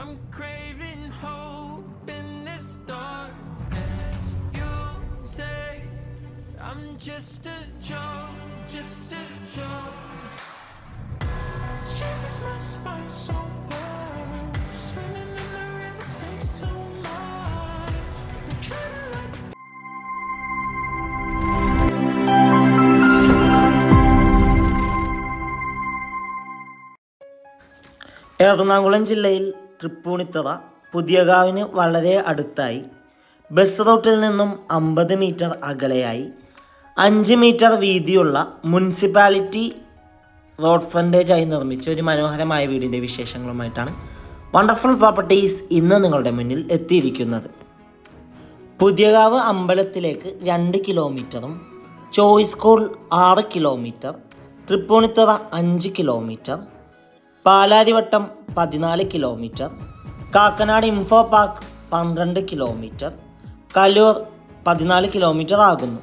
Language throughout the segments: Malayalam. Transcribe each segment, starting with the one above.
I'm craving hope in this darkness. You say I'm just a joke, just a joke. Shivers my spine so bad. Swimming in the river stakes too much. I'm to like Ernakulam ജില്ലയിൽ തൃപ്പൂണിത്തുറ പുതിയകാവിന് വളരെ അടുത്തായി. ബസ് റൂട്ടിൽ നിന്നും അമ്പത് മീറ്റർ അകലെയായി. അഞ്ച് മീറ്റർ വീതിയുള്ള മുനിസിപ്പാലിറ്റി റോഡ് ഫ്രണ്ടേജായി നിർമ്മിച്ച ഒരു മനോഹരമായ വീടിന്റെ വിശേഷങ്ങളുമായിട്ടാണ് വണ്ടർഫുൾ പ്രോപ്പർട്ടീസ് ഇന്ന് നിങ്ങളുടെ മുന്നിൽ എത്തിയിരിക്കുന്നത്. പുതിയകാവ് അമ്പലത്തിലേക്ക് രണ്ട് കിലോമീറ്ററും ചോയ്സ് സ്കൂൾ ആറ് കിലോമീറ്റർ തൃപ്പൂണിത്തുറ അഞ്ച് കിലോമീറ്റർ പാലാരിവട്ടം പതിനാല് കിലോമീറ്റർ കാക്കനാട് ഇൻഫോ പാർക്ക് പന്ത്രണ്ട് കിലോമീറ്റർ കലൂർ പതിനാല് കിലോമീറ്റർ ആകുന്നു.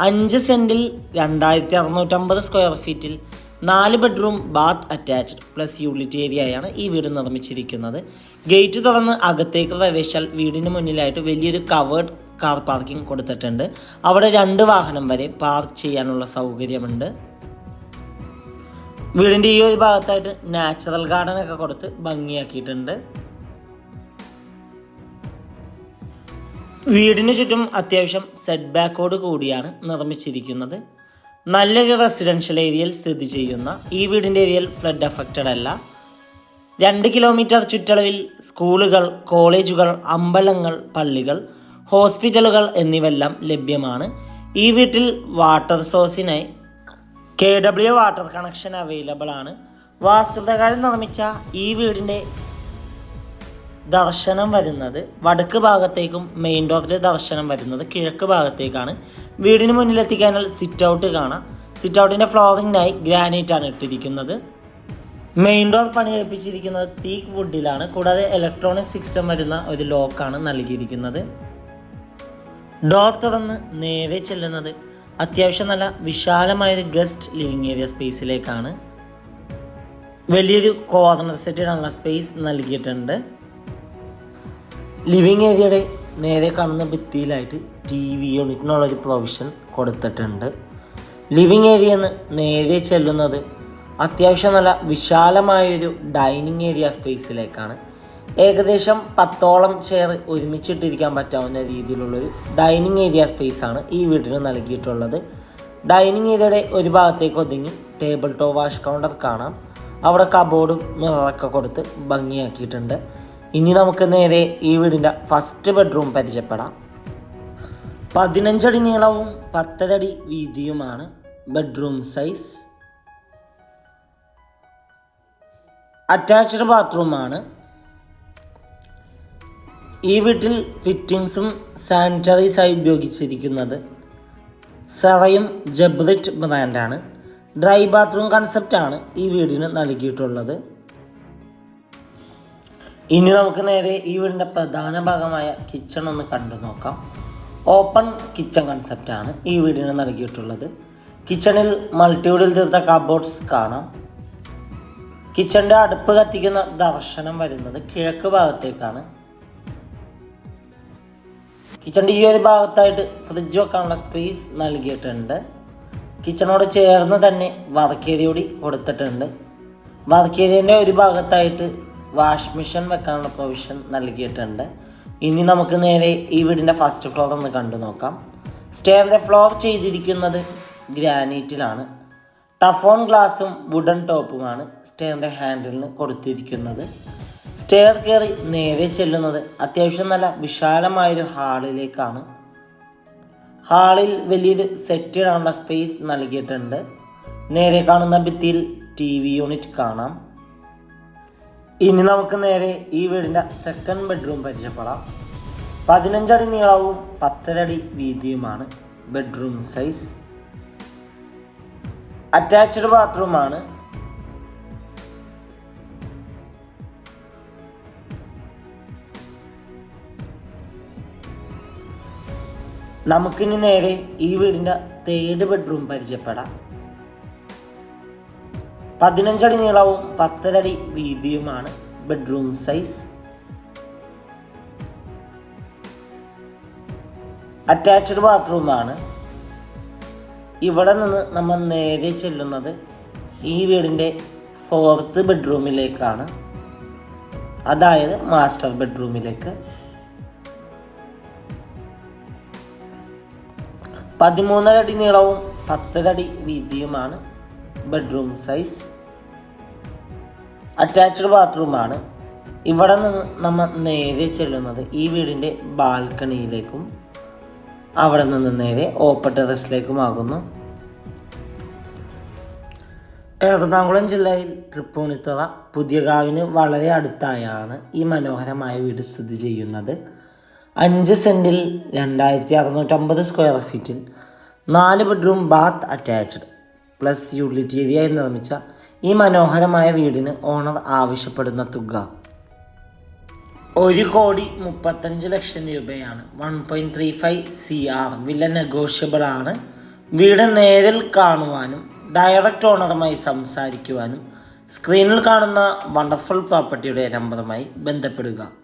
അഞ്ച് സെന്റിൽ രണ്ടായിരത്തി അറുന്നൂറ്റമ്പത് സ്ക്വയർ ഫീറ്റിൽ നാല് bedroom bath attached plus unit ഏരിയയാണ് ഈ വീട് നിർമ്മിച്ചിരിക്കുന്നത്. ഗേറ്റ് തുറന്ന് അകത്തേക്ക് പ്രവേശിച്ചാൽ വീടിന് മുന്നിലായിട്ട് വലിയൊരു കവേർഡ് കാർ പാർക്കിംഗ് കൊടുത്തിട്ടുണ്ട്. അവിടെ രണ്ട് വാഹനം വരെ പാർക്ക് ചെയ്യാനുള്ള സൗകര്യമുണ്ട്. വീടിന്റെ ഈ ഒരു ഭാഗത്തായിട്ട് നാച്ചുറൽ ഗാർഡൻ ഒക്കെ കൊടുത്ത് ഭംഗിയാക്കിയിട്ടുണ്ട്. വീടിന് ചുറ്റും അത്യാവശ്യം സെറ്റ് ബാക്കോട് കൂടിയാണ് നിർമ്മിച്ചിരിക്കുന്നത്. നല്ലൊരു റെസിഡൻഷ്യൽ ഏരിയയിൽ സ്ഥിതി ചെയ്യുന്ന ഈ വീടിന്റെ ഏരിയയിൽ ഫ്ലഡ് അഫക്റ്റഡ് അല്ല. രണ്ട് കിലോമീറ്റർ ചുറ്റളവിൽ സ്കൂളുകൾ കോളേജുകൾ അമ്പലങ്ങൾ പള്ളികൾ ഹോസ്പിറ്റലുകൾ എന്നിവയെല്ലാം ലഭ്യമാണ്. ഈ വീട്ടിൽ water സോഴ്സിനായി K W water connection available ആണ്. വാസ്തുപ്രകാരം നിർമ്മിച്ച ഈ വീടിന്റെ ദർശനം വരുന്നത് വടക്ക് ഭാഗത്തേക്കും മെയിൻ ഡോറിന്റെ ദർശനം വരുന്നത് കിഴക്ക് ഭാഗത്തേക്കാണ്. വീടിന് മുന്നിലെത്തിക്കാനുള്ള സിറ്റ് ഔട്ട് കാണാം. സിറ്റ് ഔട്ടിന്റെ ഫ്ലോറിങ്ങിനായി ഗ്രാനൈറ്റ് ആണ് ഇട്ടിരിക്കുന്നത്. മെയിൻ ഡോർ പണി കഴിപ്പിച്ചിരിക്കുന്നത് തീക്ക് വുഡിലാണ് കൂടാതെ ഇലക്ട്രോണിക് സിസ്റ്റം വരുന്ന ഒരു ലോക്കാണ് നൽകിയിരിക്കുന്നത്. ഡോർ തുറന്ന് നേരെ ചെല്ലുന്നത് അത്യാവശ്യം നല്ല വിശാലമായൊരു ഗസ്റ്റ് ലിവിങ് ഏരിയ സ്പേസിലേക്കാണ് വലിയൊരു കോർണർ സെറ്റിനുള്ള സ്പേസ് നൽകിയിട്ടുണ്ട്. ലിവിങ് ഏരിയയുടെ നേരെ കാണുന്ന ഭിത്തിയിലായിട്ട് ടി വി യൂണിറ്റിനുള്ളൊരു പ്രൊവിഷൻ കൊടുത്തിട്ടുണ്ട്. ലിവിങ് ഏരിയ എന്ന് നേരെ ചെല്ലുന്നത് അത്യാവശ്യം നല്ല വിശാലമായൊരു ഡൈനിങ് ഏരിയ സ്പേസിലേക്കാണ് ഏകദേശം പത്തോളം ചെയർ ഒരുമിച്ചിട്ടിരിക്കാൻ പറ്റാവുന്ന രീതിയിലുള്ളൊരു ഡൈനിങ് ഏരിയ സ്പേസ് ആണ് ഈ വീട്ടിന് നൽകിയിട്ടുള്ളത്. ഡൈനിങ് ഏരിയയുടെ ഒരു ഭാഗത്തേക്ക് ഒതുങ്ങി ടേബിൾ ടോപ്പ് വാഷ് കൗണ്ടർ കാണാം. അവിടെ കബോർഡും മിററൊക്കെ കൊടുത്ത് ഭംഗിയാക്കിയിട്ടുണ്ട്. ഇനി നമുക്ക് നേരെ ഈ വീടിന്റെ ഫസ്റ്റ് ബെഡ്റൂം പരിചയപ്പെടാം. പതിനഞ്ചടി നീളവും പത്തരടി വീതിയുമാണ് ബെഡ്റൂം സൈസ് അറ്റാച്ച്ഡ് ബാത്റൂമാണ് ഈ വീട്ടിൽ ഫിറ്റിങ്സും സാനിറ്ററീസായി ഉപയോഗിച്ചിരിക്കുന്നത് സെറയും ജബ്രിറ്റ് ബ്രാൻഡാണ്. ഡ്രൈ ബാത്റൂം കൺസെപ്റ്റാണ് ഈ വീടിന് നൽകിയിട്ടുള്ളത്. ഇനി നമുക്ക് നേരെ ഈ വീടിന്റെ പ്രധാന ഭാഗമായ കിച്ചൺ ഒന്ന് കണ്ടു നോക്കാം. ഓപ്പൺ കിച്ചൺ കൺസെപ്റ്റാണ് ഈ വീടിന് നൽകിയിട്ടുള്ളത്. കിച്ചണിൽ മൾട്ടിവുഡിൽ തീർത്ത കബോർഡ്സ് കാണാം. കിച്ചണിന്റെ അടുപ്പ് കത്തിക്കുന്ന ദർശനം വരുന്നത് കിഴക്ക് ഭാഗത്തേക്കാണ്. കിച്ചണിന്റെ ഈ ഒരു ഭാഗത്തായിട്ട് ഫ്രിഡ്ജ് വെക്കാനുള്ള സ്പേസ് നൽകിയിട്ടുണ്ട്. കിച്ചണോട് ചേർന്ന് തന്നെ വർക്ക് കൂടി കൊടുത്തിട്ടുണ്ട്. വർക്കേരിയന്റെ ഒരു ഭാഗത്തായിട്ട് വാഷ് മെഷീൻ വെക്കാനുള്ള പ്രൊവിഷൻ നൽകിയിട്ടുണ്ട്. ഇനി നമുക്ക് നേരെ ഈ വീടിന്റെ ഫസ്റ്റ് ഫ്ലോർ ഒന്ന് കണ്ടു നോക്കാം. സ്റ്റെയറിന്റെ ഫ്ലോർ ചെയ്തിരിക്കുന്നത് ഗ്രാനൈറ്റിലാണ്. ടഫോൺ ഗ്ലാസും വുഡൻ ടോപ്പുമാണ് സ്റ്റെയറിന്റെ ഹാൻഡിലിന് കൊടുത്തിരിക്കുന്നത്. സ്റ്റെയർ കയറി നേരെ ചെല്ലുന്നത് അത്യാവശ്യം നല്ല വിശാലമായൊരു ഹാളിലേക്കാണ്. ഹാളിൽ വലിയൊരു സെറ്റ് സ്പേസ് നൽകിയിട്ടുണ്ട്. നേരെ കാണുന്ന ഭിത്തിയിൽ ടി വി യൂണിറ്റ് കാണാം. ഇനി നമുക്ക് നേരെ ഈ വീടിന്റെ സെക്കൻഡ് ബെഡ്റൂം പരിചയപ്പെടാം. പതിനഞ്ചടി നീളവും പത്തരടി വീതിയുമാണ് ബെഡ്റൂം സൈസ് അറ്റാച്ച്ഡ് ബാത്റൂമാണ് നമുക്കിനി നേരെ ഈ വീടിന്റെ തേർഡ് ബെഡ്റൂം പരിചയപ്പെടാം. പതിനഞ്ചടി നീളവും പത്തരടി വീതിയുമാണ് ബെഡ്റൂം സൈസ് അറ്റാച്ച്ഡ് ബാത്റൂമാണ് ഇവിടെ നിന്ന് നമ്മൾ നേരെ ചെല്ലുന്നത് ഈ വീടിന്റെ ഫോർത്ത് ബെഡ്റൂമിലേക്കാണ് അതായത് മാസ്റ്റർ ബെഡ്റൂമിലേക്ക് പതിമൂന്നര അടി നീളവും പത്തര അടി വീതിയുമാണ് ബെഡ്റൂം സൈസ് അറ്റാച്ച്ഡ് ബാത്റൂമാണ് ഇവിടെ നിന്ന് നമ്മൾ നേരെ ചെല്ലുന്നത് ഈ വീടിന്റെ ബാൽക്കണിയിലേക്കും അവിടെ നിന്ന് നേരെ ഓപ്പൺ ടെറസിലേക്കും ടെറസിലേക്കുമാകുന്നു എറണാകുളം ജില്ലയിൽ തൃപ്പൂണിത്തുറ പുതിയകാവിന് വളരെ അടുത്തായാണ് ഈ മനോഹരമായ വീട് സ്ഥിതി ചെയ്യുന്നത്. അഞ്ച് സെന്റിൽ രണ്ടായിരത്തി അറുന്നൂറ്റമ്പത് സ്ക്വയർ ഫീറ്റിൽ നാല് bedroom bath attached. Plus utility ഏരിയയിൽ നിർമ്മിച്ച ഈ മനോഹരമായ വീടിന് ഓണർ ആവശ്യപ്പെടുന്ന തുക. ഒരു കോടി മുപ്പത്തഞ്ച് ലക്ഷം രൂപയാണ്. One point three five C R വില നെഗോഷ്യബിൾ ആണ്. വീട് നേരിൽ കാണുവാനും ഡയറക്റ്റ് ഓണറുമായി സംസാരിക്കുവാനും സ്ക്രീനിൽ കാണുന്ന വണ്ടർഫുൾ പ്രോപ്പർട്ടിയുടെ നമ്പറുമായി ബന്ധപ്പെടുക.